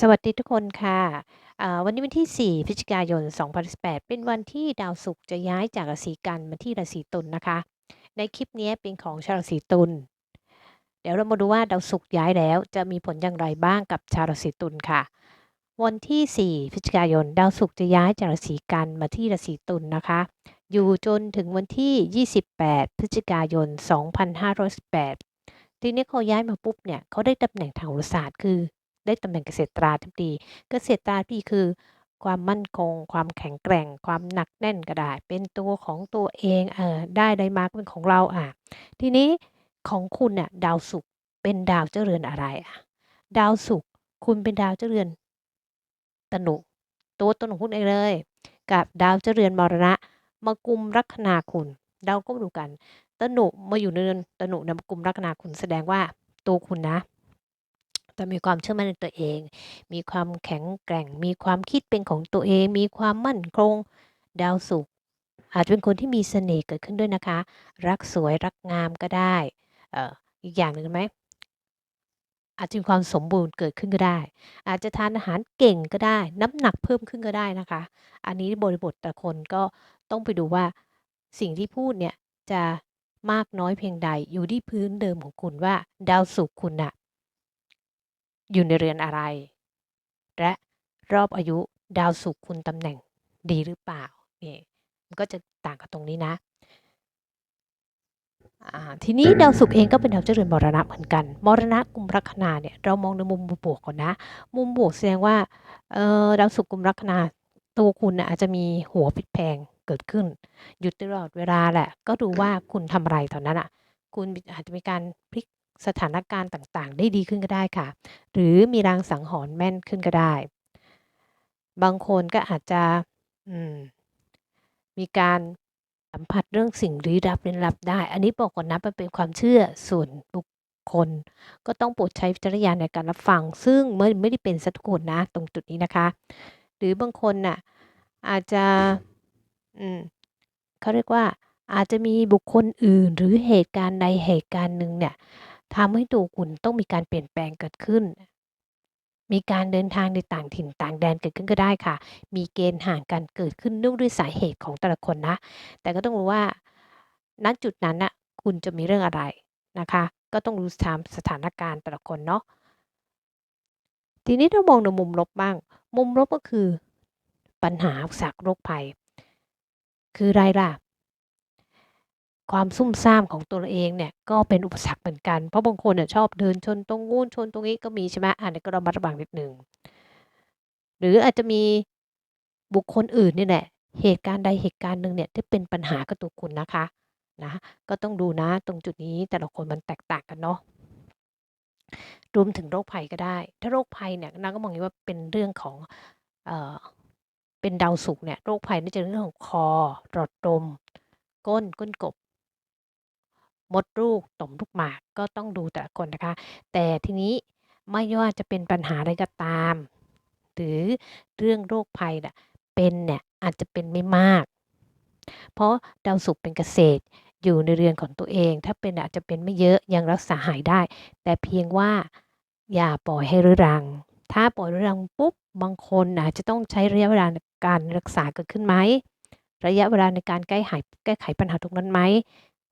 สวัสดีทุกคนค่ะอ่าวันนี้วันที่ 4 พฤศจิกายน 2018 เป็นวันที่ดาวศุกร์จะย้ายจากราศีกันมาที่ราศีตุลนะคะ ในคลิปนี้เป็นของชาวราศีตุล เดี๋ยวเรามาดูว่าดาวศุกร์ย้ายแล้วจะมีผลอย่างไรบ้างกับชาวราศีตุลค่ะ วันที่ 4 พฤศจิกายน ดาวศุกร์จะย้ายจากราศีกันมาที่ราศีตุลนะคะ อยู่จนถึงวันที่ 28 พฤศจิกายน 2518ทีนี้เขาย้ายมาปุ๊บเนี่ยเขาได้ตำแหน่งทางโหราศาสตร์คือ ได้ตำแหน่งเกษตราธิบดี เกษตราธิบดีคือความมั่นคง ความแข็งแกร่ง ความหนักแน่นก็ได้ เป็นตัวของตัวเองเออได้ได้มาก็เป็นของเราอะ ทีนี้ของคุณเนี่ยดาวศุกร์เป็นดาวเจ้าเรือนอะไรอะ ดาวศุกร์คุณเป็นดาวเจ้าเรือนตนุตัวตนของคุณเองเลย กับดาวเจ้าเรือนมรณะมากุมลัคนาคุณเราก็มาดูกันตนุมาอยู่ในเรือนตนุนำกุมลัคนาคุณแสดงว่าตัวคุณนะ จะมีความเชื่อมั่นในตัวเอง มีความแข็งแกร่ง มีความคิดเป็นของตัวเอง มีความมั่นคง ดาวศุกร์อาจจะเป็นคนที่มีเสน่ห์เกิดขึ้นด้วยนะคะ รักสวยรักงามก็ได้อออีกอย่างหนึ่งไหมอาจจะมีความสมบูรณ์เกิดขึ้นก็ได้ อาจจะทานอาหารเก่งก็ได้ น้ำหนักเพิ่มขึ้นก็ได้นะคะ อันนี้บริบทแต่คนก็ต้องไปดูว่าสิ่งที่พูดเนี่ยจะมากน้อยเพียงใดอยู่ที่พื้นเดิมของคุณว่า ดาวศุกร์คุณน่ะ อยู่ในเรือนอะไร และรอบอายุดาวศุกร์คุณตำแหน่งดีหรือเปล่านี่มันก็จะต่างกับตรงนี้นะทีนี้ดาวศุกร์เองก็เป็นดาวเจ้าเรือนมรณะเหมือนกัน มรณะกุมลัคนาเนี่ยเรามองในมุมบวกก่อนนะ มุมบวกแสดงว่าดาวศุกร์กุมลัคนาตัวคุณนะอาจจะมีหัวพลิกแพงเกิดขึ้นอยู่ตลอดเวลาแหละ ก็ดูว่าคุณทำอะไรตอนนั้นน่ะ คุณอาจจะมีการพลิก สถานการณ์ต่างๆ ได้ดีขึ้นก็ได้ค่ะ หรือมีลางสังหรณ์แม่นขึ้นก็ได้ บางคนก็อาจจะมมีการสัมผัสเรื่องสิ่งลี้ลับเร้นลับได้ อันนี้บอกก่อนนะมันเป็นความเชื่อส่วนบุคคล ก็ต้องโปรดใช้วิจารณญาณในการรับฟัง ซึ่งไม่ไม่ได้เป็นสียทุกคนนะ ตรงจุดนี้นะคะ หรือบางคนน่ะอาจจะอืมเขาเรียกว่าอาจจะมีบุคคลอื่นหรือเหตุการณ์ใดเหตุการณ์หนึ่งเนี่ย ทำให้ตัวคุณต้องมีการเปลี่ยนแปลงเกิดขึ้น มีการเดินทางในต่างถิ่นต่างแดนเกิดขึ้นก็ได้ค่ะ มีเกณฑ์ห่างกันเกิดขึ้นเนื่องด้วยสาเหตุของแต่ละคนนะ แต่ก็ต้องรู้ว่าณจุดนั้นน่ะคุณจะมีเรื่องอะไรนะคะ ก็ต้องดูตามสถานการณ์แต่ละคนเนาะ ทีนี้ถ้ามองในมุมลบบ้าง มุมลบก็คือ ปัญหาอุปสรรคโรคภัย คืออะไรล่ะ ความซุ่มซ่ามของตัวเราเองเนี่ย ก็เป็นอุปสรรคเหมือนกัน เพราะบางคนน่ะชอบเดินชนตรงนู้นชนตรงนี้ก็มีใช่ไหม อันนี้ก็ระมัดระวังนิดหนึ่ง หรืออาจจะมีบุคคลอื่นเนี่แหละ เหตุการณ์ใดเหตุการณ์หนึ่งเนี่ยที่เป็นปัญหากับตัวคุณนะคะ นะ ก็ต้องดูนะตรงจุดนี้แต่ละคนมันแตกต่างกันเนาะ รวมถึงโรคภัยก็ได้ ถ้าโรคภัยเนี่ยนางก็มองอย่างนี้ว่าเป็นเรื่องของ เอ่อ เป็นดาวศุกร์เนี่ย โรคภัยน่าจะเรื่องของคอ หลอดลม ก้น ก้นกบ มดลูกต่อมลูกหมากก็ต้องดูแต่ละคนนะคะ แต่ทีนี้ไม่ว่าจะเป็นปัญหาอะไรก็ตาม หรือเรื่องโรคภัยนะเป็นเนี่ยอาจจะเป็นไม่มาก เพราะดาวศุกร์เป็นเกษตรอยู่ในเรือนของตัวเอง ถ้าเป็นอาจจะเป็นไม่เยอะยังรักษาหายได้ แต่เพียงว่าอย่าปล่อยให้รื้อรัง ถ้าปล่อยรื้อรังปุ๊บบางคนอาจจะต้องใช้ระยะเวลาในการรักษาเกิดขึ้นไหมระยะเวลาในการแก้หายแก้ไขปัญหาตรงนั้นไหม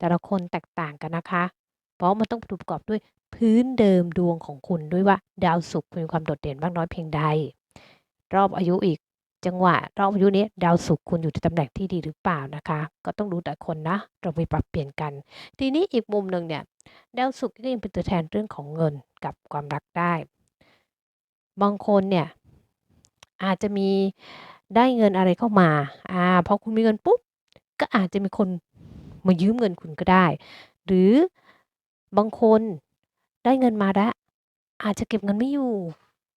แต่ละคนแตกต่างกันนะคะ เพราะมันต้องประกอบด้วยพื้นเดิมดวงของคุณด้วยว่าดาวศุกร์มีความโดดเด่นมากน้อยเพียงใด รอบอายุอีกจังหวะรอบอายุนี้ดาวศุกร์คุณอยู่ในตำแหน่งที่ดีหรือเปล่านะคะ ก็ต้องดูแต่คนนะ เรามีปรับเปลี่ยนกัน ทีนี้อีกมุมหนึ่งเนี่ยดาวศุกร์ก็ยังเป็นตัวแทนเรื่องของเงินกับความรักได้บางคนเนี่ยอาจจะมีได้เงินอะไรเข้ามาอ่าพอคุณมีเงินปุ๊บก็อาจจะมีคน มายืมเงินคุณก็ได้ หรือบางคนได้เงินมาแล้วอาจจะเก็บเงินไม่อยู่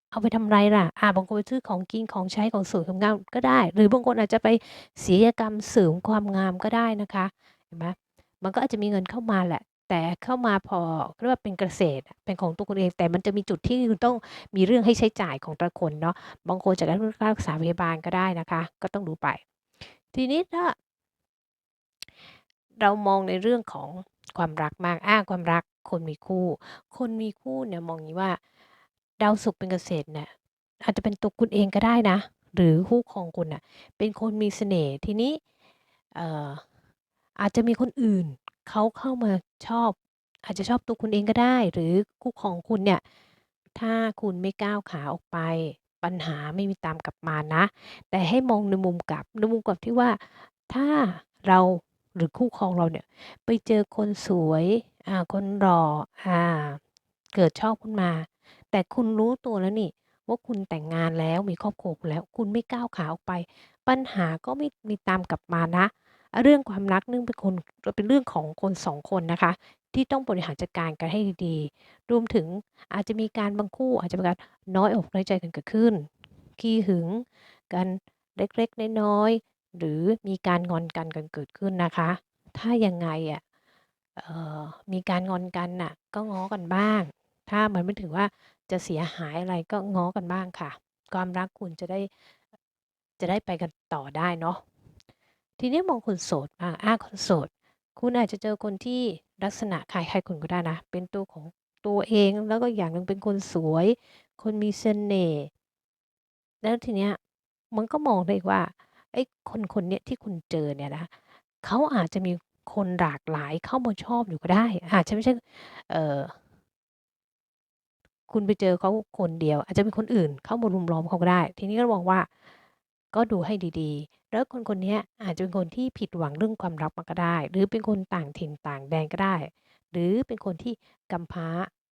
เอาไปทำไรล่ะอาบางคนไปซื้อของกินของใช้ของสวยของงามก็ได้ หรือบางคนอาจจะไปศัลยกรรมเสริมความงามก็ได้นะคะ เห็นไหมมันก็อาจจะมีเงินเข้ามาแหละ แต่เข้ามาพอเรียกว่าเป็นเกษตร เป็นของตัวคุณเอง แต่มันจะมีจุดที่คุณต้องมีเรื่องให้ใช้จ่ายของแต่ละคนเนาะ บางคนจะได้ค่ารักษาพยาบาลก็ได้นะคะ ก็ต้องดูไป ทีนี้ถ้า เรามองในเรื่องของความรักมากอาความรัก คนมีคู่ คนมีคู่เนี่ยมองงี้ว่า ดาวศุกร์เป็นเกษตรเนี่ย อาจจะเป็นตัวคุณเองก็ได้นะ หรือคู่ครองคุณน่ะ เป็นคนมีเสน่ห์ ทีนี้ เอ่อ อาจจะมีคนอื่นเขาเข้ามาชอบ อาจจะชอบตัวคุณเองก็ได้ หรือคู่ครองคุณเนี่ย ถ้าคุณไม่ก้าวขาออกไป ปัญหาไม่มีตามกลับมานะ แต่ให้มองในมุมกลับ ในมุมกลับที่ว่า ถ้าเรา หรือคู่ครองเราเนี่ยไปเจอคนสวยอ่าคนหล่ออ่า เกิดชอบขึ้นมา แต่คุณรู้ตัวแล้วนี่ ว่าคุณแต่งงานแล้วมีครอบครัวแล้ว คุณไม่ก้าวขาออกไป ปัญหาก็ไม่มีตามกลับมานะ เรื่องความรักเนื่องเป็นคนเป็นเรื่องของคน2คนนะคะ ที่ต้องบริหารจัดการกันให้ดีๆ รวมถึงอาจจะมีการบางคู่ อาจจะมีการน้อยอกน้อยใจกันเกิดขึ้นขี้หึง กันเล็กๆน้อยๆ หรือมีการงอนกันกันเกิดขึ้นนะคะ ถ้ายังไงอะเอ่อมีการงอนกันน่ะ ก็ง้อกันบ้าง ถ้ามันไม่ถึงว่าจะเสียหายอะไรก็ง้อกันบ้างค่ะ ความรักคุณจะได้จะได้ไปกันต่อได้เนาะทีนี้มองคนโสดบ้างอาคนโสด คุณอาจจะเจอคนที่ลักษณะคล้ายๆคุณก็ได้นะ เป็นตัวของตัวเองแล้วก็อย่างหนึ่งเป็นคนสวย คนมีเสน่ห์แล้วทีเนี้ยมันก็มองได้ว่า ไอ้คนคนเนี้ยที่คุณเจอเนี่ยนะเขาอาจจะมีคนหลากหลายเข้ามาชอบอยู่ก็ได้ อาจจะไม่ใช่ เอ่อ คุณไปเจอเขาคนเดียว อาจจะมีคนอื่นเข้ามารุมล้อมเขาก็ได้ ทีนี้ก็มองว่า ก็ดูให้ดี ๆ แล้วคนคนเนี้ยอาจจะเป็นคนที่ผิดหวังเรื่องความรักมาก็ได้ หรือเป็นคนต่างถิ่นต่างแดนก็ได้ หรือเป็นคนที่กำพร้า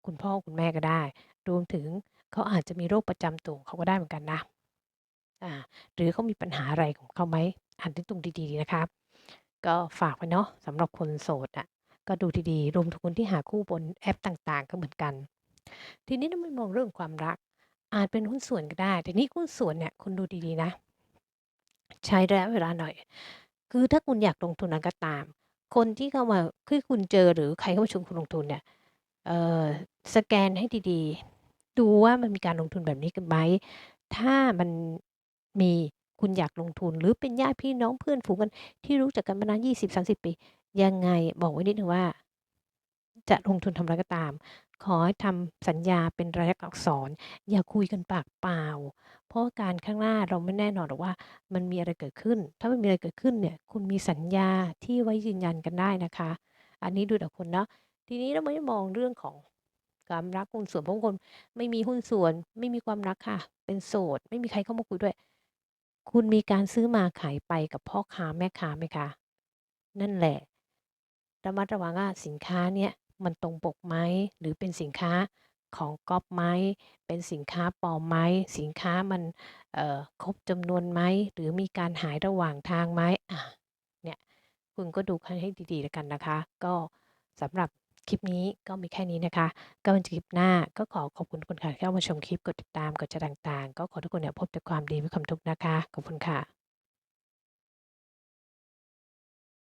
คุณพ่อคุณแม่ก็ได้ รวมถึงเขาอาจจะมีโรคประจำตัวของเขาก็ได้เหมือนกันนะ อ่าหรือเขามีปัญหาอะไรของเขาไหมอ่านให้ตรงดีๆนะคะ ก็ฝากไว้เนาะสำหรับคนโสดอะก็ดูดีๆ รวมถึงคนที่หาคู่บนแอปต่างๆ ก็เหมือนกัน ทีนี้ถ้าไม่มองเรื่องความรัก อาจเป็นหุ้นส่วนก็ได้แต่นี่หุ้นส่วนเนี่ยคุณดูดีๆนะ ใช้ระยะเวลาหน่อย คือถ้าคุณอยากลงทุนอะไรก็ตาม คนที่เข้ามาที่คุณเจอหรือใครเข้ามาชวนคุณลงทุนเนี่ยเอ่อสแกนให้ดีๆ ดูว่ามันมีการลงทุนแบบนี้กันไหมถ้ามัน มีคุณอยากลงทุน หรือเป็นญาติพี่น้องเพื่อนฝูงกัน ที่รู้จักกันมานาน 20-30 ปี ยังไงบอกไว้นิดหนึ่งว่า จะลงทุนทำอะไรก็ตาม ขอให้ทำสัญญาเป็นลายลักษณ์อักษร อย่าคุยกันปากเปล่า เพราะว่าการข้างหน้าเราไม่แน่นอนหรอกว่า มันมีอะไรเกิดขึ้น ถ้ามันมีอะไรเกิดขึ้นเนี่ย คุณมีสัญญาที่ไว้ยืนยันกันได้นะคะ อันนี้ดูแต่คนเนาะ ทีนี้เราไม่ได้มองเรื่องของความรักหุ้นส่วนเพราะบางคนไม่มีหุ้นส่วน ไม่มีความรักค่ะ เป็นโสด ไม่มีใครเข้ามาคุยด้วย คุณมีการซื้อมาขายไปกับพ่อค้าแม่ค้าไหมคะ?นั่นแหละ ระมัดระวังว่า สินค้าเนี่ยมันตรงปกไหม หรือเป็นสินค้าของก๊อบไหม เป็นสินค้าปลอมไหม สินค้ามัน เอ่อ ครบจำนวนไหม หรือมีการหายระหว่างทางไหม อา เนี่ย คุณก็ดูกันให้ดี ๆ แล้วกันนะคะ ก็สำหรับ คลิปนี้ก็มีแค่นี้นะคะ ก็เป็นคลิปหน้าก็ขอขอบคุณทุกคนค่ะที่เข้ามาชมคลิปกดติดตามกดแชร์ต่างๆ ก็ขอทุกคนเนี่ยพบแต่ความดีไม่ความทุกข์นะคะ ขอบคุณค่ะ